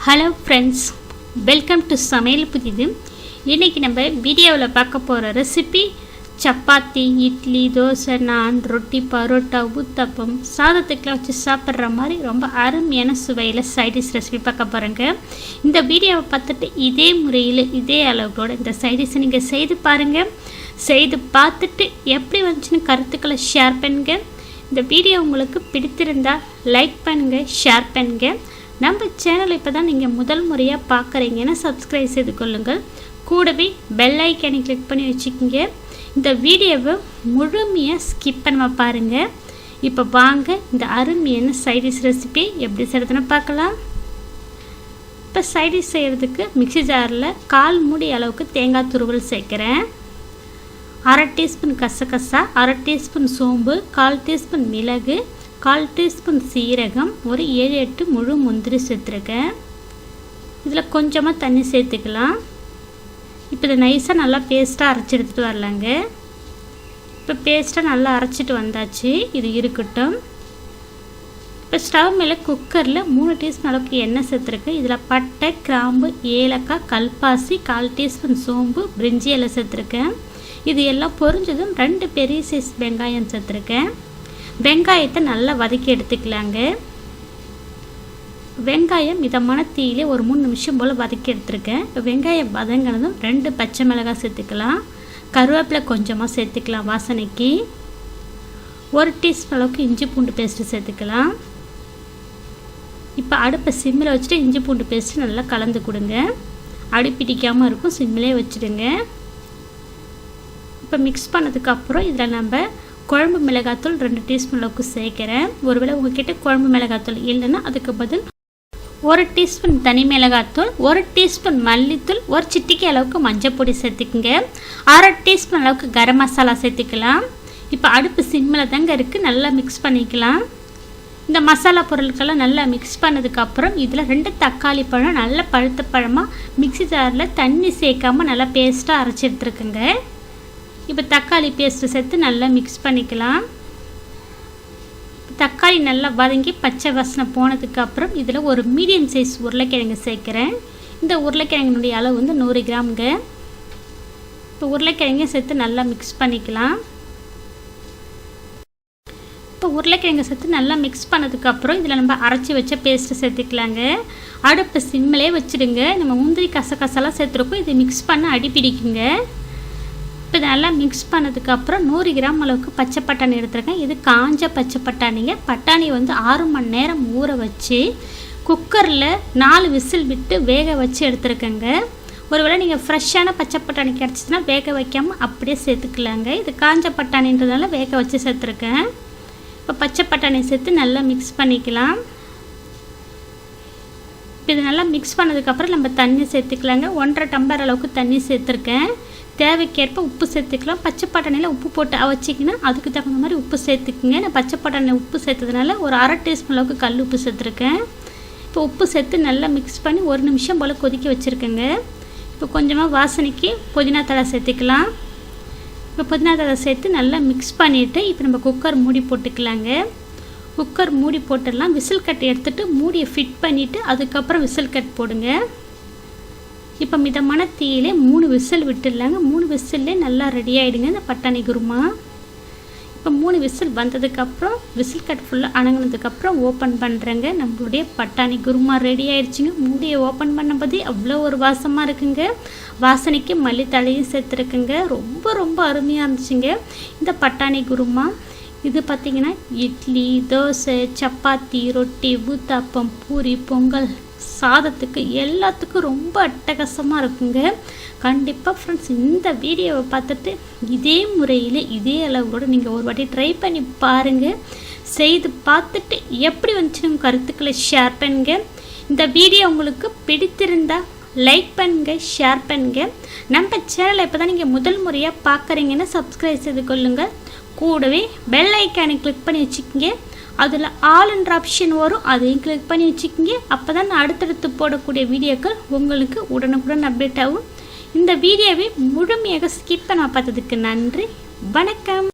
Hello friends welcome to சமையல் புதிது. இன்றைக்கி நம்ம வீடியோவில் பார்க்க போகிற ரெசிபி சப்பாத்தி இட்லி தோசை நான் ரொட்டி பரோட்டா ஊத்தப்பம் சாதத்துக்கெலாம் வச்சு சாப்பிட்ற மாதிரி ரொம்ப அருமையான சுவையில் சைடிஷ் ரெசிபி பார்க்க போகிறேங்க இந்த வீடியோவை பார்த்துட்டு இதே முறையில் இதே அளவுகளோட இந்த சைடிஷை நீங்கள் செய்து பாருங்கள் செய்து பார்த்துட்டு எப்படி வந்துச்சுன்னு கருத்துக்களை ஷேர் பண்ணுங்கள் இந்த வீடியோ உங்களுக்கு பிடித்திருந்தா லைக் பண்ணுங்கள் ஷேர் பண்ணுங்கள் நம்ம சேனல் இப்போ தான் நீங்கள் முதல் முறையாக பார்க்குறீங்கன்னா சப்ஸ்கிரைப் செய்து கொள்ளுங்கள். கூடவே பெல் ஐக்கனை கிளிக் பண்ணி வச்சுக்கோங்க. இந்த வீடியோவை முழுமையாக ஸ்கிப் பண்ணாமல் பாருங்கள் இப்போ வாங்க இந்த அருமையான சைடிஷ் ரெசிபி எப்படி செய்கிறதுன்னு பார்க்கலாம். இப்போ சைடிஷ் செய்கிறதுக்கு மிக்ஸி ஜாரில் கால் மூடி அளவுக்கு தேங்காய் துருவல் சேர்க்குறேன். அரை டீஸ்பூன் கசகசா அரை டீஸ்பூன் சோம்பு கால் டீஸ்பூன் மிளகு கால் டீஸ்பூன் சீரகம் ஒரு ஏழு எட்டு முழு முந்திரி சேர்த்துருக்கேன் இதில் கொஞ்சமாக தண்ணி சேர்த்துக்கலாம். இப்போ இதை நைஸாக நல்லா பேஸ்ட்டாக அரைச்சி எடுத்துகிட்டு வரலாங்க. இப்போ பேஸ்ட்டாக நல்லா அரைச்சிட்டு வந்தாச்சு. இது இருக்கட்டும். இப்போ ஸ்டவ் மேலே குக்கரில் மூணு டீஸ்பூன் அளவுக்கு எண்ணெய் சேர்த்துருக்கேன். இதில் பட்டை கிராம்பு ஏலக்காய் கல்பாசி கால் டீஸ்பூன் சோம்பு பிரிஞ்சி எல்லாம் சேர்த்துருக்கேன். இது எல்லாம் பொரிஞ்சதும் ரெண்டு பெரிய சைஸ் வெங்காயம் சேர்த்துருக்கேன். வெங்காயத்தை நல்லா வதக்கி எடுத்துக்கலாங்க. வெங்காயம் மிதமான தீயிலே ஒரு மூணு நிமிஷம் போல் வதக்கி எடுத்துருக்கேன். இப்போ வெங்காயம் வதங்கினதும் ரெண்டு பச்சை மிளகாய் சேர்த்துக்கலாம். கருவேப்பிலை கொஞ்சமாக சேர்த்துக்கலாம் வாசனைக்கு. ஒரு டீஸ்பூன் அளவுக்கு இஞ்சி பூண்டு பேஸ்ட்டு சேர்த்துக்கலாம். இப்போ அடுப்பை சிம்மில் வச்சுட்டு இஞ்சி பூண்டு பேஸ்ட்டு நல்லா கலந்து கொடுங்க. அடிப்பிடிக்காமல் இருக்கும் சிம்மிலே வச்சுடுங்க. இப்போ மிக்ஸ் பண்ணதுக்கப்புறம் இதில் நம்ம குழம்பு மிளகாத்தூள் ரெண்டு டீஸ்பூன் அளவுக்கு சேர்க்குறேன். ஒருவேளை உங்ககிட்ட குழம்பு மிளகாத்தூள் இல்லைன்னா அதுக்கு பதில் ஒரு டீஸ்பூன் தனி மிளகாத்தூள் ஒரு டீஸ்பூன் மல்லித்தூள் ஒரு சிட்டிக்கு அளவுக்கு மஞ்சள் பொடி சேர்த்துக்குங்க. அரை டீஸ்பூன் அளவுக்கு கரம் மசாலா சேர்த்துக்கலாம். இப்போ அடுப்பு சிம்மில் தாங்க இருக்குது நல்லா மிக்ஸ் பண்ணிக்கலாம். இந்த மசாலா பொருட்கள்லாம் நல்லா மிக்ஸ் பண்ணதுக்கப்புறம் இதில் ரெண்டு தக்காளி பழம் நல்ல பழுத்த பழமாக மிக்ஸி ஜாரில் தண்ணி சேர்க்காமல் நல்லா பேஸ்ட்டாக அரைச்சி எடுத்துருக்குங்க. இப்போ தக்காளி பேஸ்ட்டு சேர்த்து நல்லா மிக்ஸ் பண்ணிக்கலாம். தக்காளி நல்லா வதங்கி பச்சை வாசனை போனதுக்கப்புறம் இதில் ஒரு மீடியம் சைஸ் உருளைக்கிழங்கு சேர்க்குறேன். இந்த உருளைக்கிழங்கினுடைய அளவு வந்து நூறு கிராமுங்க. இப்போ உருளைக்கிழங்கு சேர்த்து நல்லா மிக்ஸ் பண்ணிக்கலாம். இப்போ உருளைக்கிழங்கு சேர்த்து நல்லா மிக்ஸ் பண்ணதுக்கப்புறம் இதில் நம்ம அரைச்சி வச்ச பேஸ்ட்டு சேர்த்துக்கலாங்க. அடுப்பு சிம்மிலே வச்சுடுங்க. நம்ம முந்திரி கசகசெல்லாம் சேர்த்துருக்கோம் இதை மிக்ஸ் பண்ண அடி பிடிக்குங்க இப்போ இதெல்லாம் நல்லா மிக்ஸ் பண்ணதுக்கப்புறம் நூறு கிராம் அளவுக்கு பச்சை பட்டாணி எடுத்துருக்கேன். இது காஞ்ச பச்சை பட்டாணிங்க. பட்டாணி வந்து ஆறு மணி நேரம் ஊற வச்சு குக்கரில் நாலு விசில் விட்டு வேக வச்சு எடுத்துருக்கேங்க. ஒருவேளை நீங்கள் ஃப்ரெஷ்ஷான பச்சை பட்டாணி கிடச்சிதுன்னா வேக வைக்காமல் அப்படியே சேர்த்துக்கலாங்க. இது காஞ்ச பட்டாணின்றதுனால வேக வச்சு சேர்த்துருக்கேன். இப்போ பச்சை பட்டாணி சேர்த்து நல்லா மிக்ஸ் பண்ணிக்கலாம். இப்போ இது நல்லா மிக்ஸ் பண்ணதுக்கப்புறம் நம்ம தண்ணி சேர்த்துக்கலாங்க. ஒன்றரை டம்ளர் அளவுக்கு தண்ணி சேர்த்துருக்கேன். தேவைக்கேற்ப உப்பு சேர்த்துக்கலாம். பச்சை பட்டாணியில் உப்பு போட்டு அவச்சிங்கன்னா அதுக்கு தகுந்த மாதிரி உப்பு சேர்த்துக்குங்க. நான் பச்சை பட்டாணி உப்பு சேர்த்ததுனால ஒரு அரை டீஸ்பூன் அளவுக்கு கல் உப்பு சேர்த்துருக்கேன். இப்போ உப்பு சேர்த்து நல்லா மிக்ஸ் பண்ணி ஒரு நிமிஷம் போல் கொதிக்க வச்சுருக்கேங்க. இப்போ கொஞ்சமாக வாசனைக்கு புதினா தழை சேர்த்துக்கலாம். இப்போ புதினா தழை சேர்த்து நல்லா மிக்ஸ் பண்ணிவிட்டு இப்போ நம்ம குக்கர் மூடி போட்டுக்கலாங்க. குக்கர் மூடி போட்டுடலாம். விசில் கட் எடுத்துகிட்டு மூடியை ஃபிட் பண்ணிவிட்டு அதுக்கப்புறம் விசில் கட் போடுங்க. இப்போ மிதமான தீயிலே மூணு விசில் விட்டுடலாங்க. மூணு விசில்லே நல்லா ரெடி ஆகிடுங்க இந்த பட்டாணி குருமா. இப்போ மூணு விசில் வந்ததுக்கப்புறம் விசில் கட் ஃபுல்லாக அணங்கினதுக்கப்புறம் ஓப்பன் பண்ணுறேங்க நம்மளுடைய பட்டாணி குருமா ரெடி ஆயிடுச்சுங்க. மூடியை ஓப்பன் பண்ணும்போது அவ்வளோ ஒரு வாசமாக இருக்குங்க. வாசனைக்கு மல்லித்தலையும் சேர்த்துருக்குங்க. ரொம்ப ரொம்ப அருமையாக இருந்துச்சுங்க. இந்த பட்டாணி குருமா இது பார்த்திங்கன்னா இட்லி தோசை சப்பாத்தி ரொட்டி ஊத்தாப்பம் பூரி பொங்கல் சாதத்துக்கு எல்லாத்துக்கும் ரொம்ப அட்டகாசமாக இருக்குங்க. கண்டிப்பாக ஃப்ரெண்ட்ஸ் இந்த வீடியோவை பார்த்துட்டு இதே முறையில் இதே அளவோடு நீங்கள் ஒரு வாட்டி ட்ரை பண்ணி பாருங்கள் செய்து பார்த்துட்டு எப்படி வந்துச்சுன்னு கருத்துக்களை ஷேர் பண்ணுங்க. இந்த வீடியோ உங்களுக்கு பிடித்திருந்தால் லைக் பண்ணுங்க ஷேர் பண்ணுங்க. நம்ம சேனலை இப்போ தான் நீங்கள் முதல் முறையாக பார்க்குறீங்கன்னு சப்ஸ்கிரைப் செய்து கொள்ளுங்கள் கூடவே பெல் ஐக்கானை கிளிக் பண்ணி வச்சுக்கோங்க. அதில் ஆல் என்ற ஆப்ஷன் வரும். அதையும் கிளிக் பண்ணி வச்சுக்கோங்க. அப்போ தான் நான் அடுத்தடுத்து போடக்கூடிய வீடியோக்கள் உங்களுக்கு உடனுக்குடன் அப்டேட் ஆகும். இந்த வீடியோவை முழுமையாக ஸ்கிப் பண்ண பார்த்ததுக்கு நன்றி. வணக்கம்.